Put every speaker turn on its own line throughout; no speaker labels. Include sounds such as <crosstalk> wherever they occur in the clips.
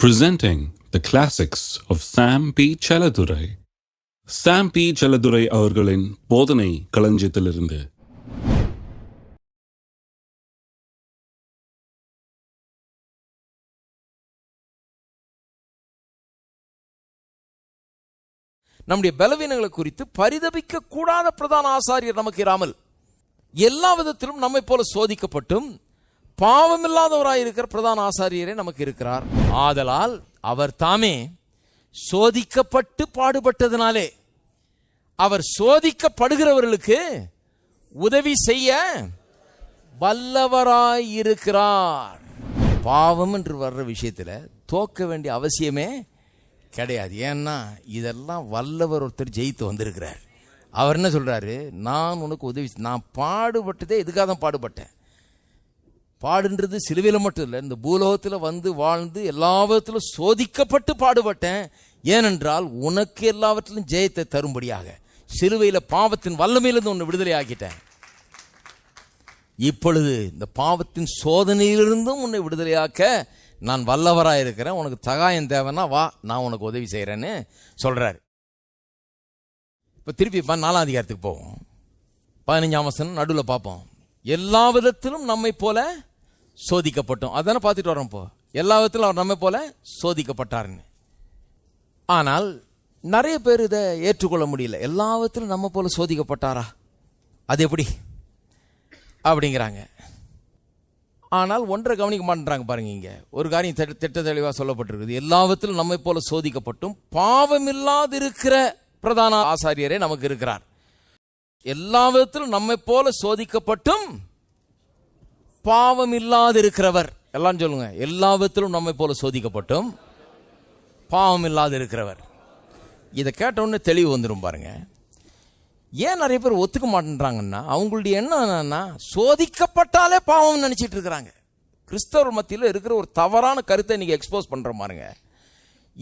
presenting the classics of Sam P. Chaladurai. Sam P. Chaladurai அவர்களின் போதனை களஞ்சியத்திலிருந்து
நம்முடைய பலவீனங்களை குறித்து பரிதபிக்க கூடாத பிரதான ஆசாரியர் நமக்கு இராமல் எல்லா விதத்திலும் நம்மை போல சோதிக்கப்பட்டும் பாவமில்லாதவராய் இருக்கிற பிரதான ஆசாரியரே நமக்கு இருக்கிறார். ஆதலால் அவர் தாமே சோதிக்கப்பட்டு பாடுபட்டதினாலே அவர் சோதிக்கப்படுகிறவர்களுக்கு உதவி செய்ய வல்லவராய் இருக்கிறார் பாவம் என்று வர்ற விஷயத்தில் தோக்க வேண்டிய அவசியமே கிடையாது. ஏன்னா இதெல்லாம் வல்லவர் ஒருத்தர் ஜெயித்து வந்திருக்கிறார். அவர் என்ன சொல்றாரு? நான் உனக்கு உதவி நான் பாடுபட்டதே இதுக்காக தான் பாடுபட்டேன்? பாடுன்றது சிலுவையில் மட்டும் இல்லை. இந்த பூலோகத்தில் வந்து வாழ்ந்து எல்லா விதத்திலும் சோதிக்கப்பட்டு பாடுபட்டேன். ஏனென்றால் உனக்கு எல்லாவற்றிலும் ஜெயத்தை தரும்படியாக. சிலுவையில் பாவத்தின் வல்லமையிலிருந்து உன்னை விடுதலை ஆக்கிட்டேன். இப்பொழுது இந்த பாவத்தின் சோதனையிலிருந்தும் உன்னை விடுதலையாக்க நான் வல்லவராக இருக்கிறேன். உனக்கு தகாயம் தேவைன்னா வா நான் உனக்கு உதவி செய்கிறேன்னு சொல்கிறார் இப்போ திருப்பி பா நாலாம் அதிகாரத்துக்கு போவோம். பதினஞ்சாம் வசனம் நடுவில் பார்ப்போம். எல்லா விதத்திலும் நம்மை போல சோதிக்கப்பட்டோம். அதானே பார்த்துட்டு வரோம் இப்போ. எல்லா விதத்திலும் அவர் நம்மை போல சோதிக்கப்பட்டாருன்னு. ஆனால் நிறைய பேர் இதை ஏற்றுக்கொள்ள முடியல. எல்லா விதத்திலும் நம்ம போல சோதிக்கப்பட்டாரா? அது எப்படி? அப்படிங்கிறாங்க. ஆனால் ஒன்றை கவனிக்க மாட்டேறாங்க பாருங்க இங்கே. ஒரு காரியம் திட்ட திட்ட தெளிவாக சொல்லப்பட்டிருக்குது. எல்லாவற்றிலும் நம்மை போல சோதிக்கப்பட்டும் பாவமில்லாதிருக்கிற பிரதான ஆசாரியரே நமக்கு இருக்கிறார். எல்லா விதத்திலும் நம்மை போல சோதிக்கப்பட்டும் பாவம் இல்லாதிருக்கிறவர் எல்லாம் சொல்லுங்க. எல்லா விதத்திலும் நம்மை போல சோதிக்கப்பட்டும். பாவம் இல்லாதிருக்கிறவர் இதை கேட்ட உடனே தெளிவு வந்துடும் பாருங்க. ஏன் நிறைய பேர் ஒத்துக்க மாட்டேன்றாங்கன்னா அவங்களுடைய எண்ணம் என்னன்னா சோதிக்கப்பட்டாலே பாவம் நினைச்சிட்டு இருக்கிறாங்க. கிறிஸ்தவர் மத்தியில் இருக்கிற ஒரு தவறான கருத்தை நீங்க எக்ஸ்போஸ் பண்ணுற பாருங்க.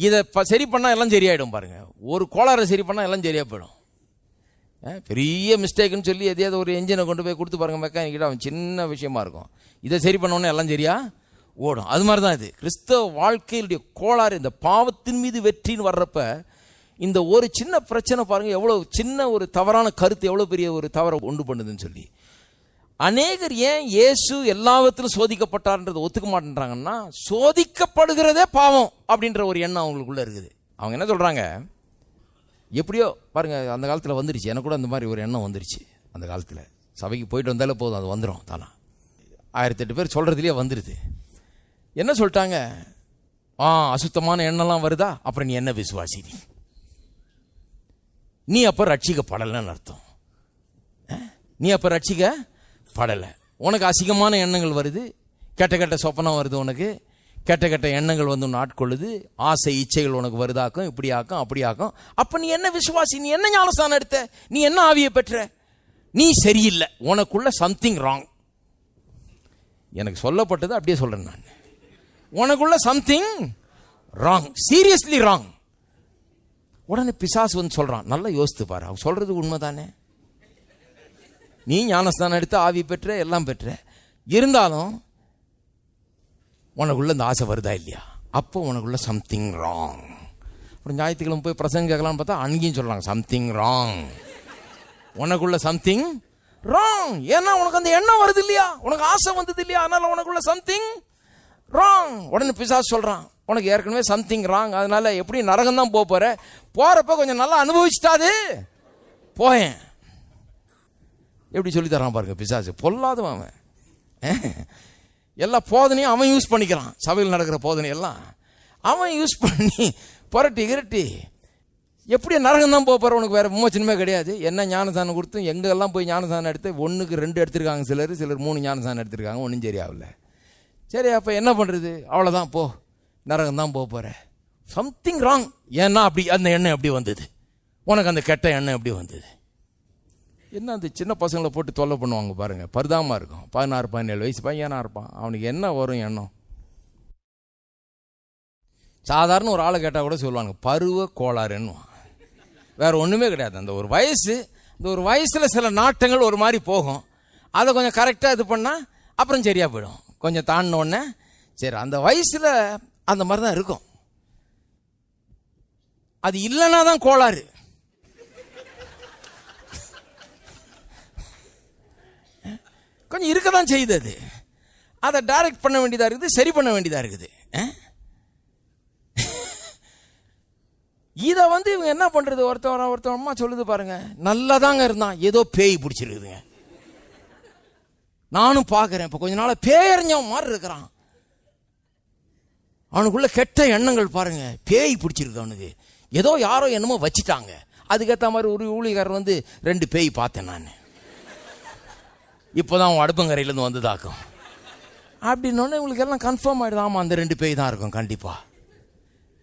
இதை சரி பண்ணால் எல்லாம் சரியாயிடும் பாருங்க. ஒரு கோளாறை சரி பண்ணால் எல்லாம் சரியாக போயிடும். பெரிய மிஸ்டேக்குன்னு சொல்லி எதையாவது ஒரு என்ஜினை கொண்டு போய் கொடுத்து பாருங்க மெக்கானிக்கிட்ட அவன் சின்ன விஷயமா இருக்கும். இதை சரி பண்ணோன்னே எல்லாம் சரியா? ஓடும். அது மாதிரி தான் இது. கிறிஸ்தவ வாழ்க்கையினுடைய கோளாறு இந்த பாவத்தின் மீது வெற்றின்னு வர்றப்ப இந்த ஒரு சின்ன பிரச்சனை பாருங்க எவ்வளோ சின்ன ஒரு தவறான கருத்து எவ்வளோ பெரிய ஒரு தவறை உண்டு பண்ணுதுன்னு சொல்லி. அநேகர் ஏன் இயேசு எல்லாவற்றிலும் சோதிக்கப்பட்டார்ன்றது ஒத்துக்க மாட்டேன்றாங்கன்னா சோதிக்கப்படுகிறதே பாவம் அப்படின்ற ஒரு எண்ணம் அவங்களுக்குள்ளே இருக்குது. அவங்க என்ன சொல்கிறாங்க எப்படியோ பாருங்கள் அந்த காலத்தில் வந்துருச்சு. எனக்கு கூட அந்த மாதிரி ஒரு எண்ணம் வந்துருச்சு. அந்த காலத்தில். சபைக்கு போயிட்டு வந்தாலே போதும் அது வந்துடும் தானா. ஆயிரத்தி எட்டு பேர் சொல்கிறதுலேயே வந்துடுது என்ன சொல்லிட்டாங்க? ஆ அசுத்தமான எண்ணம்லாம் வருதா? அப்புறம் நீ என்ன விசுவாசி நீ? நீ ரட்சிக்க ரட்சிக்கப்படலைன்னு அர்த்தம். நீ நீ ரட்சிக்க படலை. உனக்கு அசிங்கமான எண்ணங்கள் வருது. கெட்ட கெட்ட சொப்பனம் வருது உனக்கு. கெட்ட கெட்ட எண்ணங்கள் வந்து உன்னை ஆட்கொள்ளுது ஆசை இச்சைகள் உனக்கு வருதாக்கும் இப்படி ஆக்கும் அப்படி ஆக்கும் அப்போ நீ என்ன விசுவாசி? நீ என்ன ஞானஸ்தானம் எடுத்த? நீ என்ன ஆவியை பெற்ற? நீ சரியில்லை. உனக்குள்ள சம்திங் ராங் எனக்கு சொல்லப்பட்டது அப்படியே சொல்றேன் நான். உனக்குள்ள சம்திங் ராங் சீரியஸ்லி ராங் உடனே பிசாசு வந்து சொல்றான். நல்லா யோசித்து பாரு. அவன் சொல்றது உண்மைதானே? நீ ஞானஸ்தானம் எடுத்து ஆவி பெற்ற எல்லாம் பெற்ற. இருந்தாலும் உனக்குள்ள இந்த ஆசை வருதா இல்லையா? அப்போ உனக்குள்ள சம்திங் ராங் அப்புறம் ஞாயிற்றுக்கிழமை போய் பிரசங்க கேட்கலாம்னு பார்த்தா அங்கேயும் சொல்கிறாங்க சம்திங் ராங் உனக்குள்ள சம்திங் ராங் ஏன்னா உனக்கு அந்த எண்ணம் வருது இல்லையா? உனக்கு ஆசை வந்தது இல்லையா? அதனால உனக்குள்ள சம்திங் ராங் உடனே பிசாசு சொல்கிறான் உனக்கு ஏற்கனவே சம்திங் ராங் அதனால எப்படி நரகம் தான் போக போகிற போகிறப்ப கொஞ்சம் நல்லா அனுபவிச்சிட்டாது போயேன். எப்படி சொல்லி தரான் பாருங்க பிசாசு பொல்லாதவன் அவன். எல்லா போதனையும் அவன் யூஸ் பண்ணிக்கிறான். சபையில் நடக்கிற போதனை எல்லாம் அவன் யூஸ் பண்ணி புரட்டி கிரட்டி எப்படி நரகம் தான் போக போகிற உனக்கு வேறு விமோச்சனமே கிடையாது. என்ன ஞானசானம் கொடுத்தும் எங்கெல்லாம் போய் ஞானசானம் எடுத்து ஒன்றுக்கு ரெண்டு எடுத்திருக்காங்க சிலர் சிலர் மூணு ஞானசானம் எடுத்திருக்காங்க ஒன்றும் சரியாகல. சரி அப்போ என்ன பண்ணுறது அவ்வளோதான் போ. நரகம் தான் போக போகிற சம்திங் ராங் ஏன்னா அப்படி அந்த எண்ணம் எப்படி வந்தது? உனக்கு அந்த கெட்ட எண்ணம் எப்படி வந்தது? என்ன அந்த சின்ன பசங்களை போட்டு தொல்லை பண்ணுவாங்க பாருங்கள் பரிதாபமாக இருக்கும். பதினாறு பதினேழு வயசு பையனாக இருப்பான். அவனுக்கு என்ன வரும் எண்ணம்? சாதாரண ஒரு ஆளை கேட்டால் கூட சொல்லுவாங்க பருவ கோளாறுன்னுவான். வேறு ஒன்றுமே கிடையாது. அந்த ஒரு வயசு இந்த ஒரு வயசில் சில நாட்டங்கள் ஒரு மாதிரி போகும். அதை கொஞ்சம் கரெக்டாக இது பண்ணால் அப்புறம் சரியாக போயிடும். கொஞ்சம் தாண்டினோடனே சரி அந்த வயசில் அந்த மாதிரி தான் இருக்கும். அது இல்லைன்னா தான் கோளாறு. கொஞ்சம் இருக்க தான் செய்யுது அது. அதை டைரக்ட் பண்ண வேண்டியதாக இருக்குது சரி பண்ண வேண்டியதாக இருக்குது. இதை வந்து இவங்க என்ன பண்ணுறது ஒருத்தவர ஒருத்தன் சொல்லுது பாருங்க. நல்லா தாங்க இருந்தான். ஏதோ பேய் பிடிச்சிருக்குதுங்க. நானும் பார்க்குறேன். இப்போ கொஞ்ச நாளாக பேயறிஞ்சவன் மாதிரி இருக்கிறான். அவனுக்குள்ள கெட்ட எண்ணங்கள் பாருங்க. பேய் பிடிச்சிருக்கு அவனுக்கு. ஏதோ யாரோ என்னமோ வச்சுட்டாங்க. அதுக்கேற்ற மாதிரி ஒரு ஊழியக்காரர் வந்து ரெண்டு பேய் பார்த்தேன் நான். இப்போதான் அவன் அடுப்பங்கரையிலேருந்து வந்ததாக்கும். அப்படின்னோடனே இவங்களுக்கு எல்லாம் கன்ஃபார்ம் ஆகிடுது ஆமாம் அந்த ரெண்டு பேய் தான் இருக்கும் கண்டிப்பாக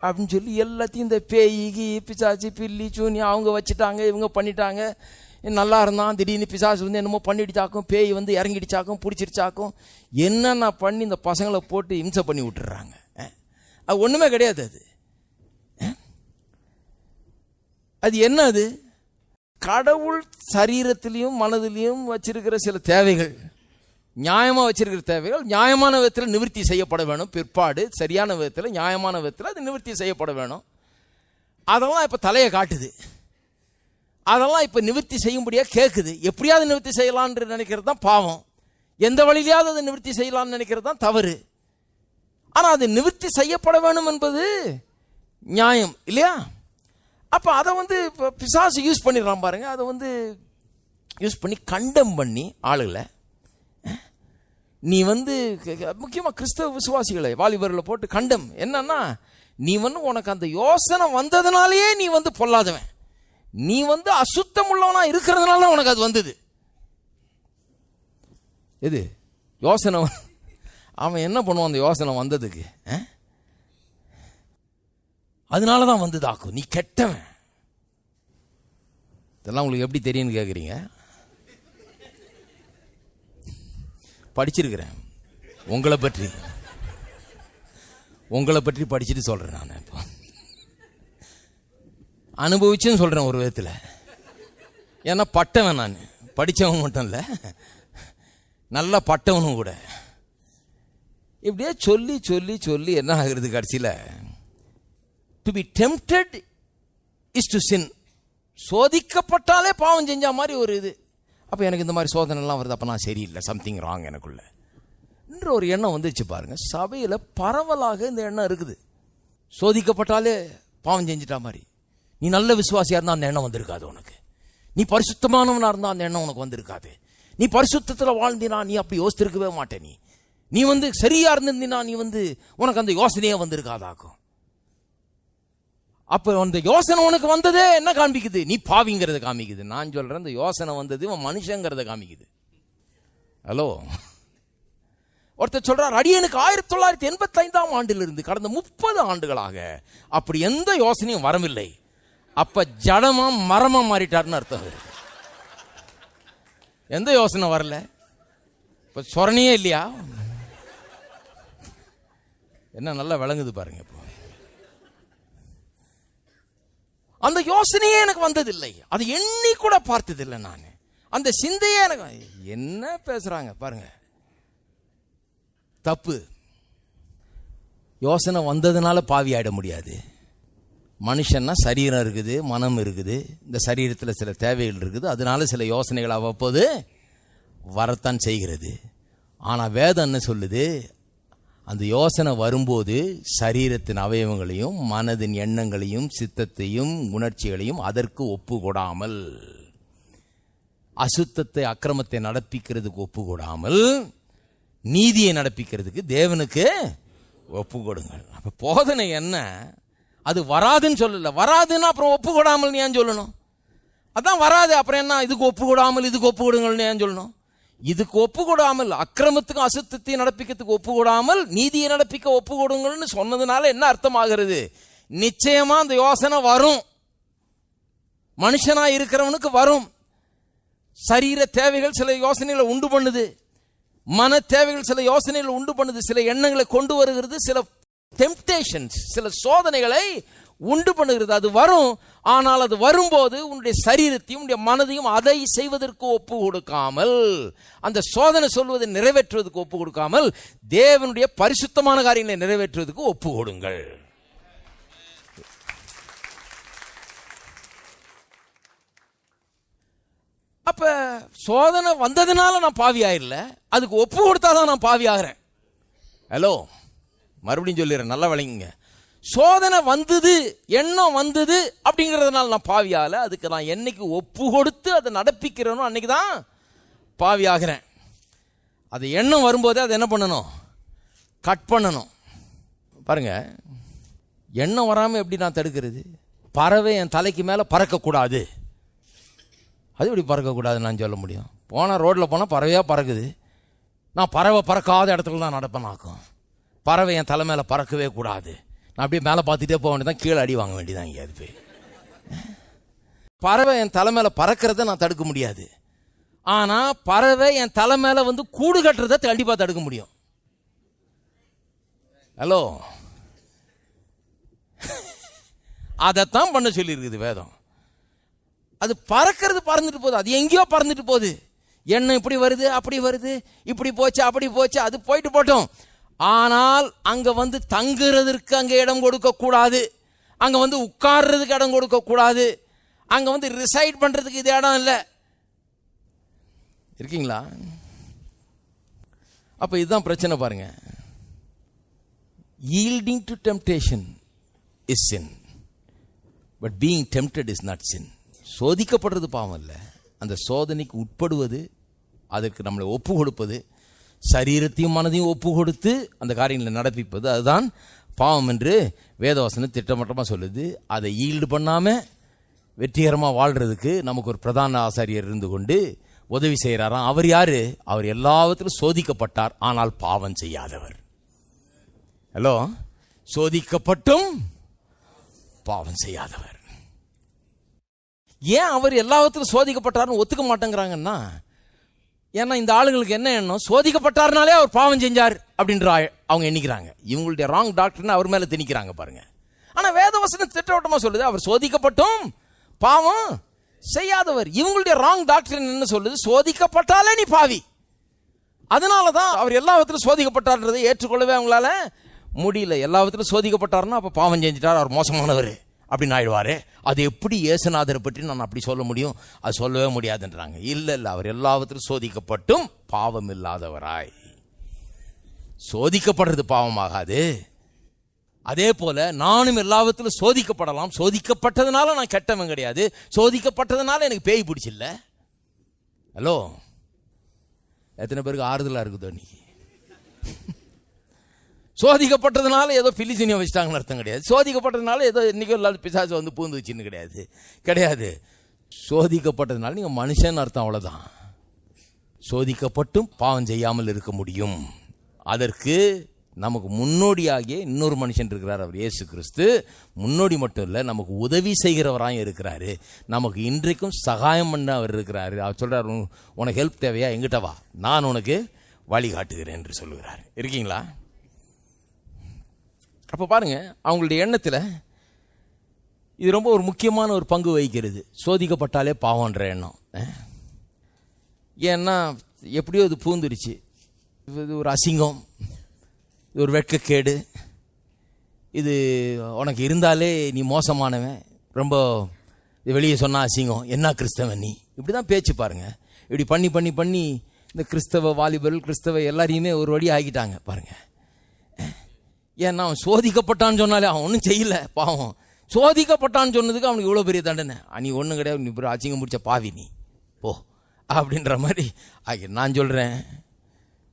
அப்படின்னு சொல்லி எல்லாத்தையும் இந்த பேய் கீ பிசாச்சு பில்லி சூனி அவங்க வச்சுட்டாங்க இவங்க பண்ணிட்டாங்க. நல்லா இருந்தான் திடீர்னு பிசாசு வந்து என்னமோ பண்ணிடுச்சாக்கும் பேய் வந்து இறங்கிடுச்சாக்கும் பிடிச்சிருச்சாக்கும் என்னென்ன பண்ணி இந்த பசங்களை போட்டு இம்சை பண்ணி விட்டுறாங்க? அது ஒன்றுமே கிடையாது அது. அது என்ன அது? கடவுள் சரீரத்திலையும் மனதிலையும் வச்சிருக்கிற சில தேவைகள் நியாயமாக வச்சிருக்கிற தேவைகள் நியாயமான விதத்தில் நிவர்த்தி செய்யப்பட வேணும். பிற்பாடு சரியான விதத்தில் நியாயமான விதத்தில் அது நிவர்த்தி செய்யப்பட வேணும். அதெல்லாம் இப்போ தலையை காட்டுது. அதெல்லாம் இப்போ நிவர்த்தி செய்யும்படியாக கேட்குது எப்படியாவது நிவர்த்தி செய்யலான்னு நினைக்கிறது தான் பாவம். எந்த வழியிலையாவது அதை நிவர்த்தி செய்யலாம்னு நினைக்கிறது தான் தவறு. ஆனால் அது நிவர்த்தி செய்யப்பட வேணும் என்பது நியாயம் இல்லையா? அப்போ அதை வந்து இப்போ பிசாசு யூஸ் பண்ணிடுறான் பாருங்கள் அதை வந்து யூஸ் பண்ணி கண்டம் பண்ணி ஆளுகளை நீ வந்து முக்கியமாக கிறிஸ்தவ விசுவாசிகளை வாலிபரில் போட்டு கண்டம் என்னன்னா நீ வந்து உனக்கு அந்த யோசனை வந்ததுனாலேயே நீ வந்து பொல்லாதவன். நீ வந்து அசுத்தம் உள்ளவனாக இருக்கிறதுனால தான் உனக்கு அது வந்தது. எது? யோசனை <laughs> அவன் என்ன பண்ணுவான் அந்த யோசனை வந்ததுக்கு ஆ? அதனால தான் வந்து தாக்கும் நீ கெட்டவன். இதெல்லாம் உங்களுக்கு எப்படி தெரியும்னு கேட்குறீங்க படிச்சிருக்கிறேன். உங்களை பற்றி. உங்களை பற்றி படிச்சுட்டு சொல்கிறேன் நான் இப்போ. அனுபவிச்சுன்னு சொல்கிறேன் ஒரு விதத்தில். ஏன்னா பட்டவன் நான். படித்தவன் மட்டும் இல்லை. நல்லா பட்டவனும் கூட. இப்படியே சொல்லி சொல்லி சொல்லி என்ன ஆகுறது கடைசியில்? To be tempted is to sin சோதிக்கப்பட்டாலே பாவம் செஞ்ச மாதிரி ஒரு இது. அப்போ எனக்கு இந்த மாதிரி சோதனைலாம் வருது. அப்போ நான் சரியில்லை. சம்திங் ராங் எனக்குள்ள. என்ற ஒரு எண்ணம் வந்துச்சு பாருங்கள் சபையில் பரவலாக இந்த எண்ணம் இருக்குது. சோதிக்கப்பட்டாலே பாவம் செஞ்சிட்டா மாதிரி. நீ நல்ல விசுவாசியாக இருந்தால் அந்த எண்ணம் வந்திருக்காது உனக்கு. நீ பரிசுத்தமானவனாக இருந்தால் அந்த எண்ணம் உனக்கு வந்திருக்காது. நீ பரிசுத்தத்தில் வாழ்ந்தினா நீ அப்படி யோசித்திருக்கவே மாட்டே நீ. நீ வந்து சரியாக இருந்திருந்தினா நீ வந்து உனக்கு அந்த யோசனையே வந்திருக்காதாக்கும். அப்ப அந்த யோசனை உனக்கு வந்ததே என்ன காமிக்குது நீ பாவிங்கிறத காமிக்குது. நான் சொல்றேன் இந்த யோசனை வந்தது இவன் மனுஷங்கிறத காமிக்குது. ஹலோ ஒருத்தர் சொல்றார் அடியனுக்கு ஆயிரத்தி தொள்ளாயிரத்தி எண்பத்தி ஐந்தாம் ஆண்டிலிருந்து கடந்த முப்பது ஆண்டுகளாக அப்படி எந்த யோசனையும் வரவில்லை. அப்ப ஜடமா மரமா மாறிட்டாருன்னு அர்த்தம் எந்த யோசனை வரல? இப்ப சொரணியே இல்லையா? என்ன நல்லா விளங்குது பாருங்க இப்போ. அந்த யோசனையே எனக்கு வந்ததில்லை. அதை எண்ணி கூட பார்த்ததில்லை நான். அந்த சிந்தையே எனக்கு என்ன பேசுறாங்க பாருங்க. தப்பு. யோசனை வந்ததுனால பாவி ஆயிட முடியாது. மனுஷன்னா சரீரம் இருக்குது மனம் இருக்குது. இந்த சரீரத்தில் சில தேவைகள் இருக்குது. அதனால சில யோசனைகள் அவ்வப்போது வரத்தான் செய்கிறது. ஆனால் வேதம் என்ன சொல்லுது? அந்த யோசனை வரும்போது சரீரத்தின் அவயவங்களையும் மனதின் எண்ணங்களையும் சித்தத்தையும் உணர்ச்சிகளையும் அதற்கு ஒப்பு கொடாமல் அசுத்தத்தை அக்கிரமத்தை நடப்பிக்கிறதுக்கு ஒப்பு கொடாமல் நீதியை நடப்பிக்கிறதுக்கு தேவனுக்கு ஒப்பு கொடுங்கள் அப்போ போதனை என்ன? அது வராதுன்னு சொல்லல. வராதுன்னா அப்புறம் ஒப்பு கொடாமல் ஏன் சொல்லணும்? அதான் வராது. அப்புறம் என்ன? இதுக்கு ஒப்பு கொடாமல் இதுக்கு ஒப்பு கொடுங்கள்னு ஏன் சொல்லணும்? இதுக்கு ஒப்பு கொடாமல் அக்கிரமத்துக்கும் அசுத்தத்தையும் நடப்பிக்கிறதுக்கு ஒப்பு கொடாமல் நீதியை நடப்பிக்க ஒப்பு கொடுங்கள்னு சொன்னதுனால என்ன அர்த்தமாகிறது? நிச்சயமா அந்த யோசனை வரும். மனுஷனா இருக்கிறவனுக்கு வரும். சரீர தேவைகள் சில யோசனைகளை உண்டு பண்ணுது. மன தேவைகள் சில யோசனைகளை உண்டு பண்ணுது. சில எண்ணங்களை கொண்டு வருகிறது. சில டெம்டேஷன்ஸ் சில சோதனைகளை உண்டு பண்ணுகிறது. அது வரும். ஆனால் அது வரும்போது உன்னுடைய சரீரத்தையும் உன்னுடைய மனதையும் அதை செய்வதற்கு ஒப்பு கொடுக்காமல் அந்த சோதனை சொல்வதை நிறைவேற்றுவதற்கு ஒப்பு கொடுக்காமல் தேவனுடைய பரிசுத்தமான காரியங்களை நிறைவேற்றுவதற்கு ஒப்பு கொடுங்கள். அப்போ சோதனை வந்ததுனால நான் பாவி ஆயிடல அதுக்கு ஒப்பு கொடுத்தாதான் நான் பாவி ஆகிறேன் ஹலோ மறுபடியும் சொல்லிடுறேன். நல்லா விளங்குங்க. சோதனை வந்தது எண்ணம் வந்தது அப்படிங்கிறதுனால நான் பாவி அதுக்கு நான் என்னைக்கு ஒப்பு கொடுத்து அதை நடப்பிக்கிறேனோ அன்னைக்கு தான் பாவி ஆகிறேன் அது எண்ணம் வரும்போதே அதை என்ன பண்ணணும்? கட் பண்ணணும். பாருங்க எண்ணம் வராமல் எப்படி நான் தடுக்கிறது? பறவை என் தலைக்கு மேலே பறக்கக்கூடாது. அது எப்படி பறக்கக்கூடாதுன்னு நான் சொல்ல முடியும்? போனால் ரோட்டில் போனால் பறவையாக பறக்குது. நான் பறவை பறக்காத இடத்துல தான் நடப்பேனாக்கும் பறவை என் தலை மேலே பறக்கவே கூடாது. நான் அப்படியே மேலே பார்த்துட்டே போக வேண்டியதான் கீழே அடி வாங்க வேண்டியதான் இங்கே அது போய் பறவை என் தலை மேலே பறக்கிறத நான் தடுக்க முடியாது. ஆனால் பறவை என் தலை மேலே வந்து கூடு கட்டுறதை கண்டிப்பாக தடுக்க முடியும். ஹலோ? அதைத்தான் பண்ண சொல்லியிருக்குது வேதம். அது பறக்கிறது பறந்துட்டு போகுது. அது எங்கேயோ பறந்துட்டு போகுது. எண்ணம் இப்படி வருது அப்படி வருது இப்படி போச்சு அப்படி போச்சு அது போயிட்டு போட்டோம். ஆனால் அங்க வந்து தங்குறதற்கு அங்க இடம் கொடுக்க கூடாது. அங்க வந்து உட்கார்றதுக்கு இடம் கொடுக்க கூடாது. அங்க வந்து ரிசைட் பண்றதுக்கு இது இடம் இல்லை. இருக்கீங்களா? அப்ப இதுதான் பிரச்சனை பாருங்க. Yielding to temptation is sin but being tempted is not sin சோதிக்கப்படுறது பாவம் இல்லை. அந்த சோதனைக்கு உட்படுவது அதற்கு நம்மளை ஒப்பு கொடுப்பது சரீரத்தையும் மனதையும் ஒப்பு கொடுத்து அந்த காரியங்களை நடப்பிப்பது. அதுதான் பாவம் என்று வேதவசனம் திட்டமட்டமாக சொல்லுது. அதை ஈல்டு பண்ணாமல் வெற்றிகரமாக வாழ்கிறதுக்கு நமக்கு ஒரு பிரதான ஆசாரியர் இருந்து கொண்டு உதவி செய்கிறாராம் அவர் யார்? அவர் எல்லாவற்றிலும் சோதிக்கப்பட்டார். ஆனால் பாவம் செய்யாதவர். ஹலோ? சோதிக்கப்பட்டும் பாவம் செய்யாதவர். ஏன் அவர் எல்லாவற்றிலும் சோதிக்கப்பட்டார்னு ஒத்துக்க மாட்டேங்கிறாங்கன்னா ஏன்னா இந்த ஆளுங்களுக்கு என்ன எண்ணம்? சோதிக்கப்பட்டார்னாலே அவர் பாவம் செஞ்சார் அப்படின்ற அவங்க எண்ணிக்கிறாங்க. இவங்களுடைய ராங் டாக்டர்னு அவர் மேலே திணிக்கிறாங்க பாருங்க. ஆனால் வேதவசனம் திட்டவட்டமாக சொல்லுது அவர் சோதிக்கப்பட்டும் பாவம் செய்யாதவர். இவங்களுடைய ராங் டாக்டர் என்ன சொல்லுது? சோதிக்கப்பட்டாலே நீ பாவி. அதனால தான் அவர் எல்லா விதத்திலும் சோதிக்கப்பட்டார்ன்றதை ஏற்றுக்கொள்ளவே அவங்களால முடியல. எல்லா விதத்திலும் சோதிக்கப்பட்டார்னா அப்போ பாவம் செஞ்சிட்டார் அவர் மோசமானவர். அப்படின்னு ஆயிடுவாரு அது எப்படி இயேசுநாதரை பற்றி நான் அப்படி சொல்ல முடியும்? அது சொல்லவே முடியாதுன்றாங்க. இல்லை இல்லை அவர் எல்லாவற்றிலும் சோதிக்கப்பட்டும் பாவம் இல்லாதவராய். சோதிக்கப்படுறது பாவமாகாது. அதே போல நானும் எல்லாவற்றிலும் சோதிக்கப்படலாம். சோதிக்கப்பட்டதுனால நான் கெட்டவன் கிடையாது. சோதிக்கப்பட்டதுனால எனக்கு பேய் பிடிச்சில்ல. ஹலோ எத்தனை பேருக்கு ஆறுதலாக இருக்குதோ இன்னைக்கு சோதிக்கப்பட்டதுனால ஏதோ பிலிசினியை வச்சுட்டாங்கன்னு அர்த்தம் கிடையாது. சோதிக்கப்பட்டதுனால ஏதோ இன்றைக்கும் இல்லாத பிசாசு வந்து பூந்துச்சுன்னு கிடையாது. கிடையாது. சோதிக்கப்பட்டதுனால நீங்கள் மனுஷன் அர்த்தம் அவ்வளோதான் சோதிக்கப்பட்டும் பாவம் செய்யாமல் இருக்க முடியும். அதற்கு நமக்கு முன்னோடியாகிய இன்னொரு மனுஷன் இருக்கிறார் அவர் இயேசு கிறிஸ்து. முன்னோடி மட்டும் இல்லை நமக்கு உதவி செய்கிறவராயும் இருக்கிறாரு. நமக்கு இன்றைக்கும் சகாயம் பண்ண அவர் இருக்கிறாரு. அவர் சொல்கிறார் உனக்கு ஹெல்ப் தேவையா? எங்கிட்ட வா. நான் உனக்கு வழிகாட்டுகிறேன் என்று சொல்லுகிறார். இருக்கீங்களா? அப்போ பாருங்கள் அவங்களுடைய எண்ணத்தில் இது ரொம்ப ஒரு முக்கியமான ஒரு பங்கு வகிக்கிறது. சோதிக்கப்பட்டாலே பாவம்ன்ற எண்ணம். ஏன்னா எப்படியோ இது பூந்துருச்சு. இது ஒரு அசிங்கம். இது ஒரு வெட்கக்கேடு. இது உனக்கு இருந்தாலே நீ மோசமானவன். ரொம்ப இது வெளியே சொன்னால் அசிங்கம். என்ன கிறிஸ்தவன் நீ? இப்படி தான் பேச்சு பாருங்கள் இப்படி பண்ணி பண்ணி பண்ணி இந்த கிறிஸ்தவ வாலிபர்கள் கிறிஸ்தவ எல்லாரையுமே ஒரு வழி ஆகிட்டாங்க பாருங்கள் ஏன்னா அவன் சோதிக்கப்பட்டான்னு சொன்னாலே அவன் ஒன்றும் செய்யல பாவம். சோதிக்கப்பட்டான்னு சொன்னதுக்கு அவனுக்கு இவ்வளோ பெரிய தண்டனை. நீ ஒன்றும் கிடையாது நீ பெரிய அசிங்கம் முடிச்ச பாவி நீ. போ. அப்படின்ற மாதிரி ஆகிய நான் சொல்கிறேன்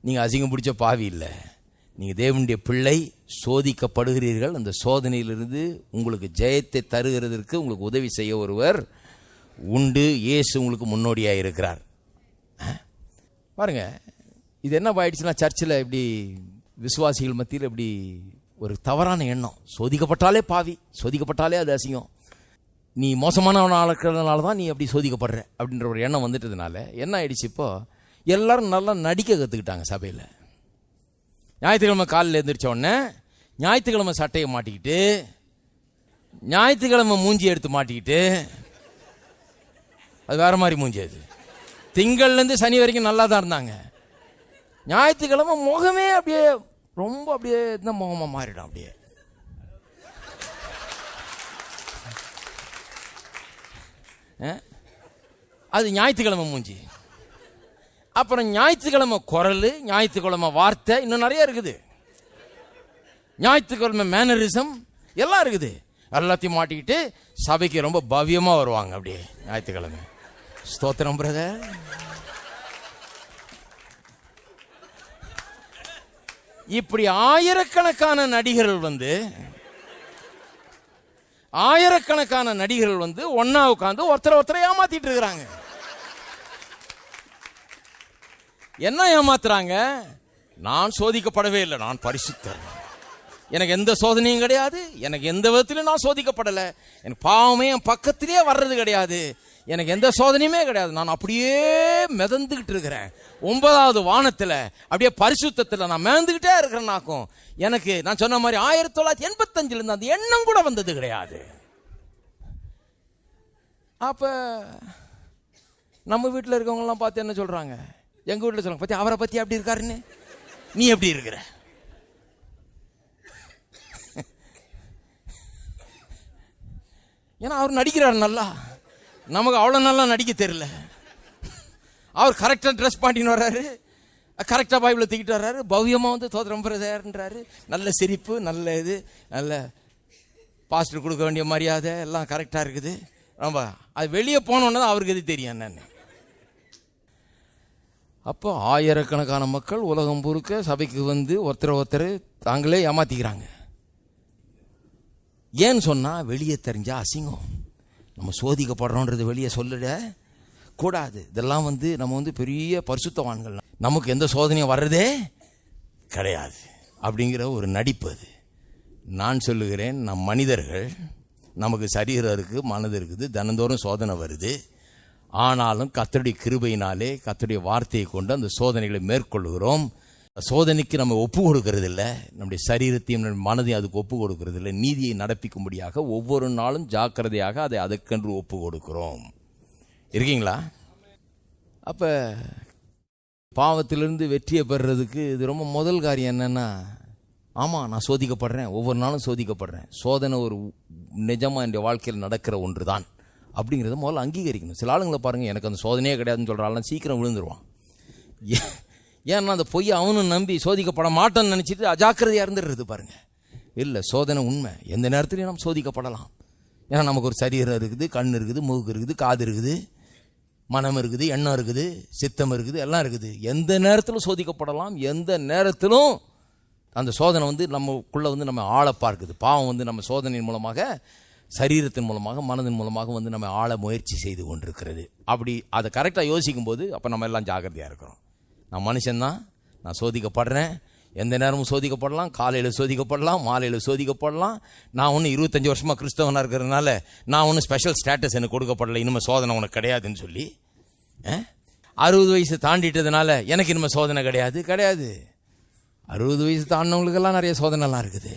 நீங்கள் அசிங்கம் பிடிச்ச பாவி இல்லை. நீங்கள் தேவனுடைய பிள்ளை சோதிக்கப்படுகிறீர்கள். அந்த சோதனையிலிருந்து உங்களுக்கு ஜெயத்தை தருகிறதற்கு உங்களுக்கு உதவி செய்ய ஒருவர் உண்டு. இயேசு உங்களுக்கு முன்னோடியாக இருக்கிறார். பாருங்க இது என்ன ஆயிடுச்சுன்னா சர்ச்சில் இப்படி விசுவாசிகள் மத்தியில் இப்படி ஒரு தவறான எண்ணம். சோதிக்கப்பட்டாலே பாவி சோதிக்கப்பட்டாலே அது அசிங்கம். நீ மோசமானவன் இருக்கிறதுனால தான் நீ அப்படி சோதிக்கப்படுற அப்படின்ற ஒரு எண்ணம் வந்துட்டதுனால என்ன ஆயிடுச்சு இப்போ? எல்லாரும் நல்லா நடிக்க கற்றுக்கிட்டாங்க சபையில். ஞாயிற்றுக்கிழமை காலையில் எழுந்திரிச்ச உடனே ஞாயிற்றுக்கிழமை சட்டையை மாட்டிக்கிட்டு ஞாயிற்றுக்கிழமை மூஞ்சி எடுத்து மாட்டிக்கிட்டு அது வேற மாதிரி மூஞ்சி அது. திங்கள்லேருந்து சனி வரைக்கும் நல்லா தான் இருந்தாங்க. ஞாயிற்றுக்கிழமை முகமே அப்படியே ரொம்ப அப்படியே இந்த முகமாக மாறிடும் அப்படியே. அது ஞாயிற்றுக்கிழமை மூஞ்சி. அப்புறம் ஞாயிற்றுக்கிழமை குரல் ஞாயிற்றுக்கிழமை வார்த்தை இன்னும் நிறைய இருக்குது. ஞாயிற்றுக்கிழமை மேனரிசம் எல்லாம் இருக்குது. எல்லாத்தையும் மாட்டிக்கிட்டு சபைக்கு ரொம்ப பவ்யமாக வருவாங்க அப்படியே ஞாயிற்றுக்கிழமை. ஸ்தோத்திரம் பிரதர் இப்படி ஆயிரக்கணக்கான நடிகர்கள் வந்து ஆயிரக்கணக்கான நடிகர்கள் வந்து ஒன்னா உட்காந்து ஒருத்தரை ஒருத்தரை ஏமாத்திட்டு இருக்கிறாங்க. என்ன ஏமாத்துறாங்க? நான் சோதிக்கப்படவே இல்லை நான் பரிசுத்தேன் எனக்கு எந்த சோதனையும் கிடையாது எனக்கு எந்த விதத்திலும் நான் சோதிக்கப்படலை. எனக்கு பாவமே என் பக்கத்திலேயே வர்றது கிடையாது. எனக்கு எந்த சோதனையுமே கிடையாது. நான் அப்படியே மிதந்துக்கிட்டு இருக்கிறேன். ஒன்பதாவது வானத்தில் அப்படியே பரிசுத்தத்தில் நான் மிதந்துக்கிட்டே இருக்கிறேன்னாக்கும் எனக்கு நான் சொன்ன மாதிரி ஆயிரத்தி தொள்ளாயிரத்தி எண்பத்தஞ்சில் இருந்து அந்த எண்ணம் கூட வந்தது கிடையாது. அப்போ நம்ம வீட்டில் இருக்கவங்கலாம் பார்த்து என்ன சொல்கிறாங்க எங்கள் வீட்டில் சொல்லுங்க பற்றி அவரை பற்றி அப்படி இருக்காருன்னு? நீ எப்படி இருக்கிற? ஏன்னா அவர் நடிக்கிறார் நல்லா. நமக்கு அவ்வளோ நல்லா நடிக்க தெரியல. அவர் கரெக்டாக ட்ரெஸ் பண்ணின்னு வர்றாரு. கரெக்டாக பைபிளை தூக்கிட்டு வர்றாரு. பவ்யமாக வந்து தோத்திரம் பிரதர்ன்றாரு நல்ல சிரிப்பு நல்ல இது நல்ல பாஸ்டர் கொடுக்க வேண்டிய மரியாதை எல்லாம் கரெக்டாக இருக்குது. ரொம்ப அது வெளியே போனோன்னு தான் அவருக்கு இது தெரியும் என்னென்னு. அப்போ ஆயிரக்கணக்கான மக்கள் உலகம் முழுக்க சபைக்கு வந்து ஒருத்தர் ஒருத்தர் தாங்களே ஏமாத்திக்கிறாங்க. ஏன்னு சொன்னால் வெளியே தெரிஞ்சால் அசிங்கம். நம்ம சோதிக்கப்படுறோன்றது வெளியே சொல்லிட கூடாது. இதெல்லாம் வந்து நம்ம வந்து பெரிய பரிசுத்தவான்கள். நமக்கு எந்த சோதனையும் வர்றதே கிடையாது. அப்படிங்கிற ஒரு நடிப்பு அது. நான் சொல்லுகிறேன் நம் மனிதர்கள் நமக்கு சரீரம் இருக்குது மனது இருக்குது தினந்தோறும் சோதனை வருது. ஆனாலும் கத்தருடைய கிருபையினாலே கத்தருடைய வார்த்தையை கொண்டு அந்த சோதனைகளை மேற்கொள்கிறோம். சோதனைக்கு நம்ம ஒப்பு கொடுக்கறது இல்லை நம்முடைய சரீரத்தையும் நம்முடைய மனதையும் அதுக்கு ஒப்பு கொடுக்கறது இல்லை நீதியை நடப்பிக்கும்படியாக ஒவ்வொரு நாளும் ஜாக்கிரதையாக அதை அதற்கென்று ஒப்பு கொடுக்கிறோம். இருக்கீங்களா? அப்போ பாவத்திலிருந்து வெற்றியை பெறுறதுக்கு இது ரொம்ப முதல் காரியம் என்னென்னா ஆமாம் நான் சோதிக்கப்படுறேன். ஒவ்வொரு நாளும் சோதிக்கப்படுறேன். சோதனை ஒரு நிஜமாக என்னுடைய வாழ்க்கையில் நடக்கிற ஒன்று தான் அப்படிங்கிறத முதல்ல அங்கீகரிக்கணும். சில ஆளுங்களை பாருங்கள் எனக்கு அந்த சோதனையே கிடையாதுன்னு சொல்கிற சீக்கிரம் விழுந்துருவான். ஏன்னா அந்த பொய் அவனும் நம்பி சோதிக்கப்பட மாட்டேன்னு நினச்சிட்டு அஜாக்கிரதையாக இருந்துடுறது பாருங்க. இல்லை சோதனை உண்மை. எந்த நேரத்துலையும் நம்ம சோதிக்கப்படலாம். ஏன்னா நமக்கு ஒரு சரீரம் இருக்குது கண் இருக்குது மூக்கு இருக்குது காது இருக்குது மனம் இருக்குது எண்ணம் இருக்குது சித்தம் இருக்குது எல்லாம் இருக்குது. எந்த நேரத்திலும் சோதிக்கப்படலாம். எந்த நேரத்திலும் அந்த சோதனை வந்து நம்மக்குள்ளே வந்து நம்ம ஆளை பார்க்குது. பாவம் வந்து நம்ம சோதனையின் மூலமாக சரீரத்தின் மூலமாக மனதின் மூலமாக வந்து நம்ம ஆளை முயற்சி செய்து கொண்டிருக்கிறது. அப்படி அதை கரெக்டாக யோசிக்கும்போது அப்போ நம்ம எல்லாம் ஜாக்கிரதையாக இருக்கிறோம். நான் மனுஷன்தான். நான் சோதிக்கப்படுறேன். எந்த நேரமும் சோதிக்கப்படலாம். காலையில் சோதிக்கப்படலாம். மாலையில் சோதிக்கப்படலாம். நான் ஒன்று இருபத்தஞ்சி வருஷமாக கிறிஸ்தவனாக இருக்கிறதுனால நான் ஒன்றும் ஸ்பெஷல் ஸ்டேட்டஸ் எனக்கு கொடுக்கப்படல. இனிமேல் சோதனை உனக்கு கிடையாதுன்னு சொல்லி. அறுபது வயசு தாண்டிட்டதுனால எனக்கு இனிமேல் சோதனை கிடையாது. கிடையாது. அறுபது வயசு தாண்டினவங்களுக்கெல்லாம் நிறைய சோதனைலாம் இருக்குது.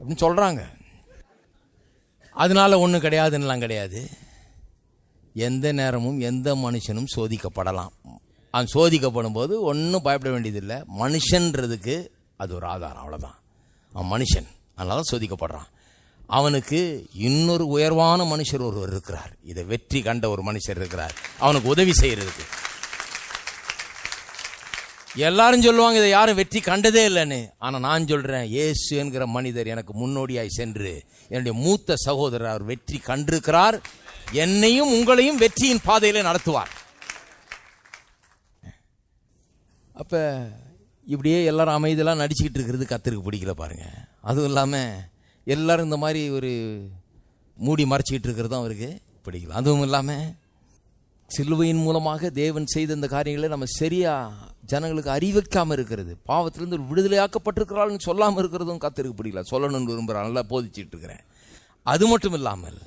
அப்படின்னு சொல்கிறாங்க அதனால ஒன்றும் கிடையாதுன்னெலாம் கிடையாது. எந்த நேரமும் எந்த மனுஷனும் சோதிக்கப்படலாம். அவன் சோதிக்கப்படும் போது ஒன்றும் பயப்பட வேண்டியதில்லை. மனுஷன்றதுக்கு அது ஒரு ஆதாரம் அவ்வளோதான் அவன் மனுஷன். அதனால தான் சோதிக்கப்படுறான். அவனுக்கு இன்னொரு உயர்வான மனுஷர் ஒருவர் இருக்கிறார். இதை வெற்றி கண்ட ஒரு மனுஷர் இருக்கிறார். அவனுக்கு உதவி செய்கிறதுக்கு எல்லாரும் சொல்லுவாங்க இதை யாரும் வெற்றி கண்டதே இல்லைன்னு. ஆனால் நான் சொல்கிறேன் இயேசு என்கிற மனிதர் எனக்கு முன்னோடியாய் சென்று என்னுடைய மூத்த சகோதரர் அவர் வெற்றி கண்டிருக்கிறார். என்னையும் உங்களையும் வெற்றியின் பாதையில் நடத்துவார். அப்போ இப்படியே எல்லாரும் அமைதியெல்லாம் நடிச்சுக்கிட்டு இருக்கிறது கத்திரிக்கு பிடிக்கல பாருங்க. அதுவும் இல்லாமல் எல்லாரும் இந்த மாதிரி ஒரு மூடி மறைச்சிக்கிட்டு இருக்கிறதும் அவருக்கு பிடிக்கல. அதுவும் இல்லாமல் சிலுவையின் மூலமாக தேவன் செய்த இந்த காரியங்களை நம்ம சரியா ஜனங்களுக்கு அறிவிக்காமல் இருக்கிறது. பாவத்திலிருந்து ஒரு விடுதலையாக்கப்பட்டிருக்கிறாள்னு சொல்லாமல் இருக்கிறதும் கத்திருக்கு பிடிக்கல. சொல்லணும்னு விரும்புகிறான் நல்லா போதிச்சிட்டு இருக்கிறேன். அது மட்டும் இல்லாமல்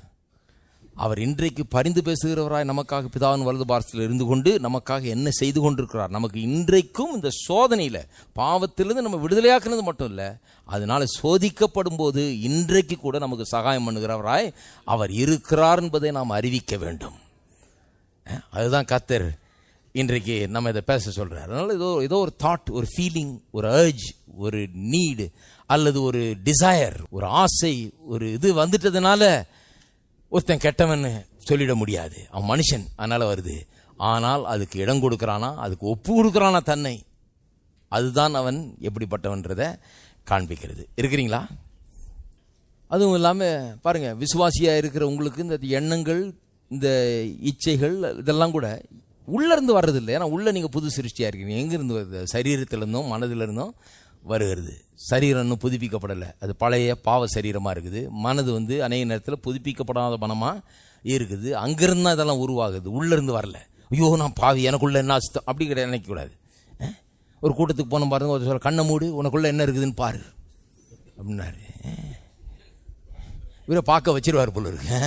அவர் இன்றைக்கு பரிந்து பேசுகிறவராய் நமக்காக பிதாவின் வலது பாரத்தில் இருந்து கொண்டு நமக்காக என்ன செய்து கொண்டிருக்கிறார்? நமக்கு இன்றைக்கும் இந்த சோதனையில் பாவத்திலிருந்து நம்ம விடுதலையாக்குனது மட்டும் இல்லை அதனால் சோதிக்கப்படும் போது இன்றைக்கு கூட நமக்கு சகாயம் பண்ணுகிறவராய் அவர் இருக்கிறார் என்பதை நாம் அறிவிக்க வேண்டும். அதுதான் கத்தர் இன்றைக்கு நம்ம இதை பேச சொல்கிறார் அதனால் ஏதோ ஏதோ ஒரு தாட் ஒரு ஃபீலிங் ஒரு அர்ஜ் ஒரு நீடு அல்லது ஒரு டிசையர் ஒரு ஆசை ஒரு இது வந்துட்டதுனால ஒருத்தன் கெட்டவன் சொல்லிட முடியாது. அவன் மனுஷன் அதனால் வருது. ஆனால் அதுக்கு இடம் கொடுக்குறானா? அதுக்கு ஒப்பு கொடுக்குறானா தன்னை? அதுதான் அவன் எப்படிப்பட்டவன்றதை காண்பிக்கிறது. இருக்கிறீங்களா? அதுவும் இல்லாமல் பாருங்கள் விசுவாசியாக இருக்கிற உங்களுக்கு இந்த எண்ணங்கள் இந்த இச்சைகள் இதெல்லாம் கூட உள்ளேருந்து இருந்து ஏன்னா உள்ளே நீங்கள் புது சிருஷ்டியாக இருக்கீங்க. எங்கேருந்து வருது? சரீரத்திலிருந்தும் மனதிலிருந்தும் வருகிறது. சரீரம் இன்னும் புதுப்பிக்கப்படலை. அது பழைய பாவ சரீரமாக இருக்குது. மனது வந்து அநேக நேரத்தில் புதுப்பிக்கப்படாத மனமாக இருக்குது. அங்கேருந்து தான் இதெல்லாம் உருவாகுது. உள்ளேருந்து வரல. ஐயோ நான் பாவி எனக்குள்ள என்ன அசுத்தம்? அப்படி கிடையாது நினைக்கக்கூடாது. ஒரு கூட்டத்துக்கு போன பாருங்க ஒரு சொல்ல கண்ணை மூடு உனக்குள்ள என்ன இருக்குதுன்னு பாரு. அப்படின்னாரு. இவரை பார்க்க வச்சிருவார் போல இருக்கு.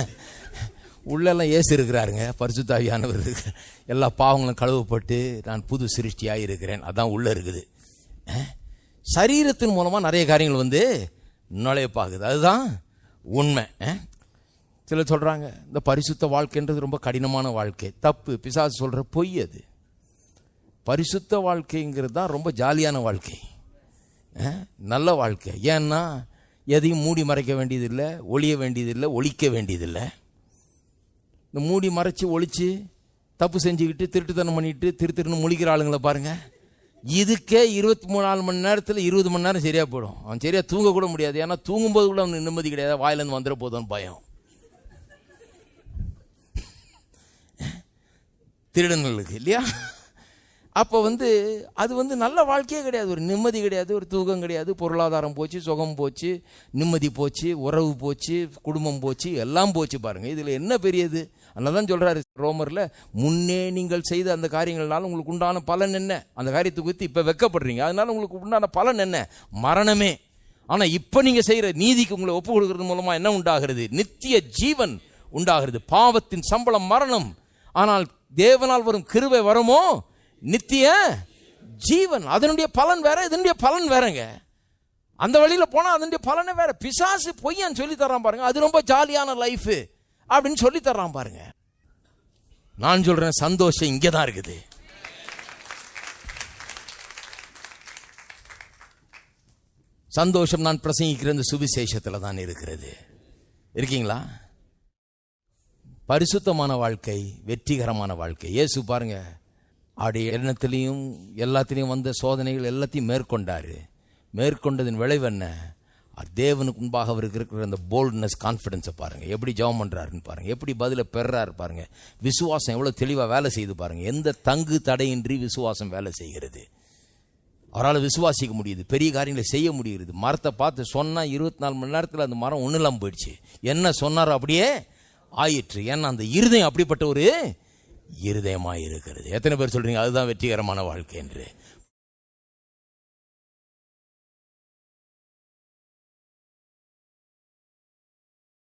உள்ளெல்லாம் ஏசு இருக்கிறாருங்க பரிசுத்தாவியானவர் இருக்கு. எல்லா பாவங்களும் கழுவப்பட்டு நான் புது சிருஷ்டியாக இருக்கிறேன் அதான் உள்ளே இருக்குது. சரீரத்தின் மூலமாக நிறைய காரியங்கள் வந்து நுழைய அதுதான் உண்மை சிலர் சொல்கிறாங்க இந்த பரிசுத்த வாழ்க்கைன்றது ரொம்ப கடினமான வாழ்க்கை. தப்பு பிசாசு சொல்கிற பொய் அது. பரிசுத்த வாழ்க்கைங்கிறது தான் ரொம்ப ஜாலியான வாழ்க்கை நல்ல வாழ்க்கை. ஏன்னா எதையும் மூடி மறைக்க வேண்டியதில்லை ஒழிய வேண்டியதில்லை ஒழிக்க வேண்டியதில்லை. இந்த மூடி மறைச்சி ஒழித்து தப்பு செஞ்சுக்கிட்டு திருட்டுத்தனம் பண்ணிட்டு திரு திருன்னு முழிக்கிற ஆளுங்களை பாருங்கள் இதுக்கே இருபத்தி மூணு நாலு மணி நேரத்தில் இருபது மணி நேரம் சரியாக போயிடும். அவன் சரியாக தூங்கக்கூட முடியாது. ஏன்னா தூங்கும்போது கூட அவனுக்கு நிம்மதி கிடையாது. வாயிலேருந்து வந்துட போதும்னு பயம். திருடங்களுக்கு இல்லையா? அப்போ வந்து அது வந்து நல்ல வாழ்க்கையே கிடையாது. ஒரு நிம்மதி கிடையாது ஒரு தூக்கம் கிடையாது. பொருளாதாரம் போச்சு சுகம் போச்சு நிம்மதி போச்சு உறவு போச்சு குடும்பம் போச்சு எல்லாம் போச்சு பாருங்கள் இதில் என்ன பெரியது? அதனால தான் சொல்கிறாரு ரோமரில் முன்னே நீங்கள் செய்த அந்த காரியங்கள்னால உங்களுக்கு உண்டான பலன் என்ன? அந்த காரியத்தை குறித்து இப்போ வெக்கப்படுறீங்க. அதனால உங்களுக்கு உண்டான பலன் என்ன? மரணமே. ஆனால் இப்போ நீங்கள் செய்கிற நீதிக்கு உங்களை ஒப்பு கொடுக்கறது மூலமாக என்ன உண்டாகிறது? நித்திய ஜீவன் உண்டாகிறது. பாவத்தின் சம்பளம் மரணம். ஆனால் தேவனால் வரும் கிருவை வருமோ? நித்திய ஜீவன். அதனுடைய பலன் வேற இதனுடைய பலன் வேறங்க. அந்த வழியில் போனால் அதனுடைய பலனே வேற. பிசாசு பொய்யான் சொல்லி தரான் பாருங்க. அது ரொம்ப ஜாலியான லைஃபு. அப்படின்னு சொல்லி தர்றான் பாருங்க. நான் சொல்றேன் சந்தோஷம் இங்கே தான் இருக்குது. சந்தோஷம் நான் பிரசங்கிக்கிற இந்த சுவிசேஷத்தில் தான் இருக்கிறது. இருக்கீங்களா? பரிசுத்தமான வாழ்க்கை வெற்றிகரமான வாழ்க்கை. இயேசு பாருங்க அவருடைய எண்ணத்திலையும் எல்லாத்திலையும் வந்த சோதனைகள் எல்லாத்தையும் மேற்கொண்டாரு. மேற்கொண்டதின் விளைவு என்ன? தேவனுக்கு முன்பாக அவருக்கு இருக்கிற அந்த போல்ட்னஸ் கான்ஃபிடென்ஸை பாருங்கள் எப்படி ஜெபம் பண்ணுறாருன்னு பாருங்கள் எப்படி பதிலை பெறாரு பாருங்கள் விசுவாசம் எவ்வளோ தெளிவாக வேலை செய்து பாருங்கள் எந்த தங்கு தடையின்றி விசுவாசம் வேலை செய்கிறது. அவரால் விசுவாசிக்க முடியுது. பெரிய காரியங்களை செய்ய முடியுது மரத்தை பார்த்து சொன்னால் இருபத்தி நாலு மணி நேரத்தில் அந்த மரம் ஒன்றும் இல்லாமல் போயிடுச்சு. என்ன சொன்னாரோ அப்படியே ஆயிற்று. ஏன்னா அந்த இருதயம் அப்படிப்பட்ட ஒரு இருதயமாக இருக்கிறது. எத்தனை பேர் சொல்கிறீங்க அதுதான் வெற்றிகரமான வாழ்க்கை என்று.